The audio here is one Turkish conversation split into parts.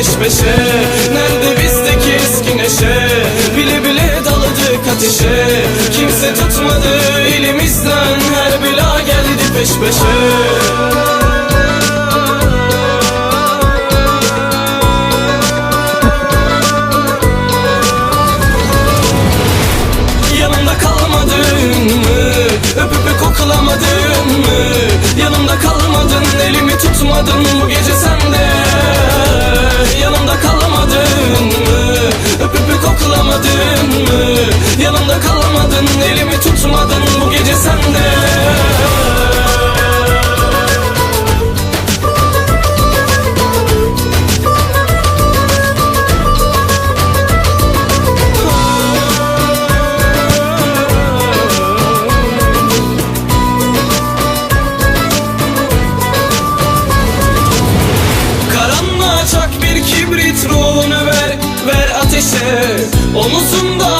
Peş peşe Nerede bizdeki eski neşe Bile bile daladık ateşe Kimse tutmadı elimizden Her bela geldi peş peşe? Öpüp öpüp koklamadın mı? Yanımda kalmadın, elimi tutmadın bu gece Yanımda kalmadın, elimi tutmadın bu gece sende. Karanlığa çak bir kibrit ruhunu ver Ver ateşe. Omuzunda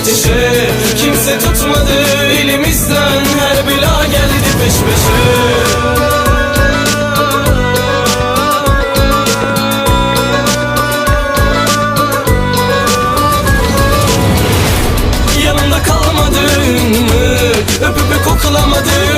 ateşi Kimse tutmadı elimizden Her bela geldi peş peşe Yanımda kalmadın mı? Öpüp koklamadın